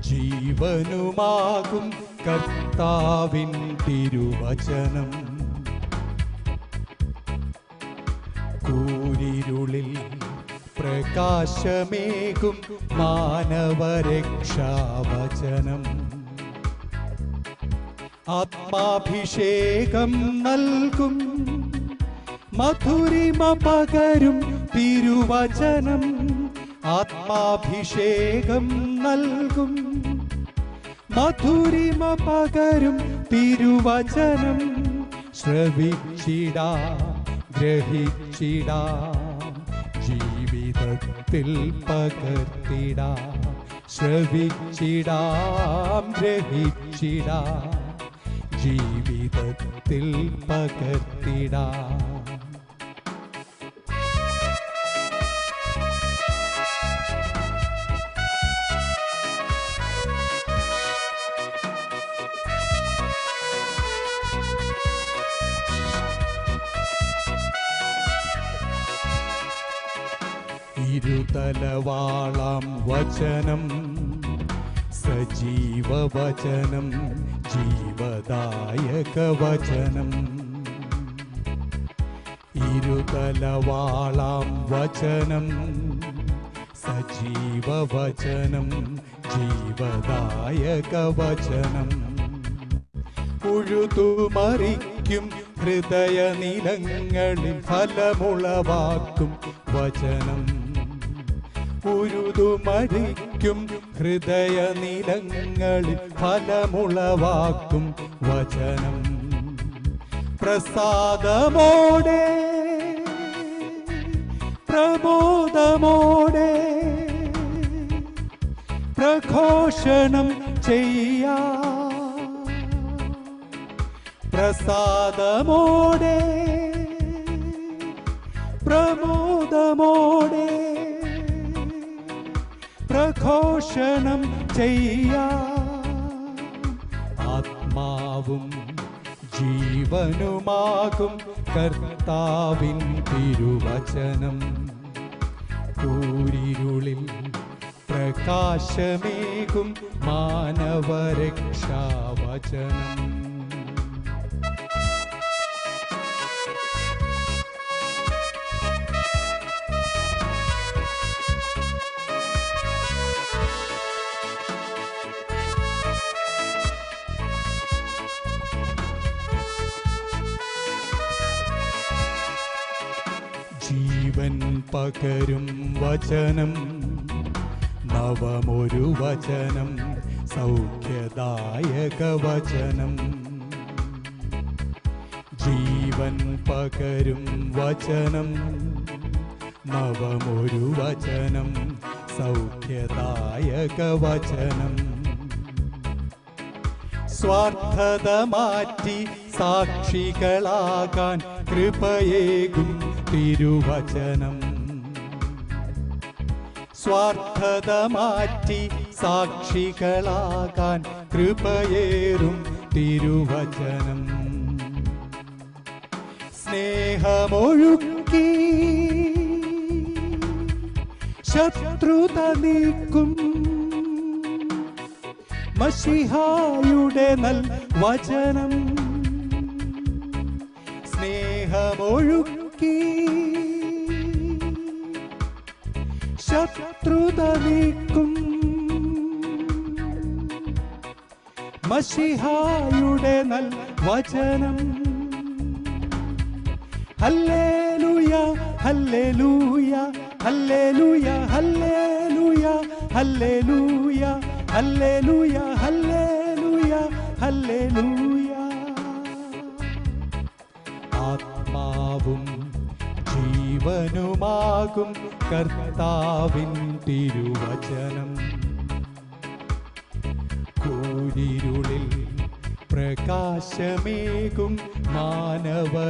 ജീവനുമാകും കർത്താവിൻ തിരുവചനം. കൂരിരുളിൽ പ്രകാശമേകും മാനവരക്ഷാവചനം. ആത്മാഭിഷേകം നൽകും മധുരിമ പകരും തിരുവചനം. ആത്മാഭിഷേകം നൽകും. മധുരിമ പകരും തിരുവചനം ശ്രവിച്ചിടാ ഗ്രഹിച്ചിടാ ജീവിതത്തിൽ പകർത്തിടാ ശ്രവിച്ചിടാം ഗ്രഹിച്ചിടാ ജീവിതത്തിൽ പകർത്തിടാ. ഇരുതലവാളാം വചനം. സജീവ വചനം ജീവദായക വചനം ഇരുതലവാളാം വചനം സജീവ വചനം ജീവദായക വചനം ഉഴുതുമറിക്കും ഹൃദയ നിലങ്ങളിൽ ഫലമുളവാക്കും വചനം. ഉഴുതുമറിക്കും ഹൃദയ നിലങ്ങളിൽ ഫലമുളവാക്കും വചനം. പ്രസാദമോടെ പ്രബോധമോടെ പ്രഘോഷണം ചെയ്യാ. പ്രസാദമോടെ പ്രമോദമോടെ പ്രഘോഷണം ചെയ്യ. ആത്മാവും ജീവനുമാകും കർത്താവിൻ തിരുവചനം. കൂരിരുളിൽ പ്രകാശമേകും മാനവരക്ഷാവചനം. ജീവൻ പകരും വചനം. നവമൊരു വചനം സൗഖ്യദായക വചനം. ജീവൻ പകരും വചനം നവമൊരു വചനം സൗഖ്യദായക വചനം. സ്വാർത്ഥത മാറ്റി സാക്ഷികളാകാൻ കൃപയേകും തിരുവചനം. സ്വാർത്ഥത മാറ്റി സാക്ഷികളാകാൻ കൃപയേറും തിരുവചനം. സ്നേഹമൊഴുക്കി ശത്രുത നീക്കും മഷിഹായുടെ നൽ വചനം. സ്നേഹമൊഴുക്കി. ശത്രുത നീക്കും. മഷിഹായുടെ നൽ വചനം. ഹല്ലേലൂയ ഹല്ലേലൂയ ഹല്ലേലൂയ ഹല്ലേലൂയ ഹല്ലേലൂയ. ഹല്ലേലൂയ ഹല്ലേലൂയ ഹല്ലേലൂയ ആത്മാവും ജീവനുമാകും കർത്താവിൻ തിരുവചനം. കൂരിരുളിൽ പ്രകാശമേകും മാനവരക്ഷാവചനം.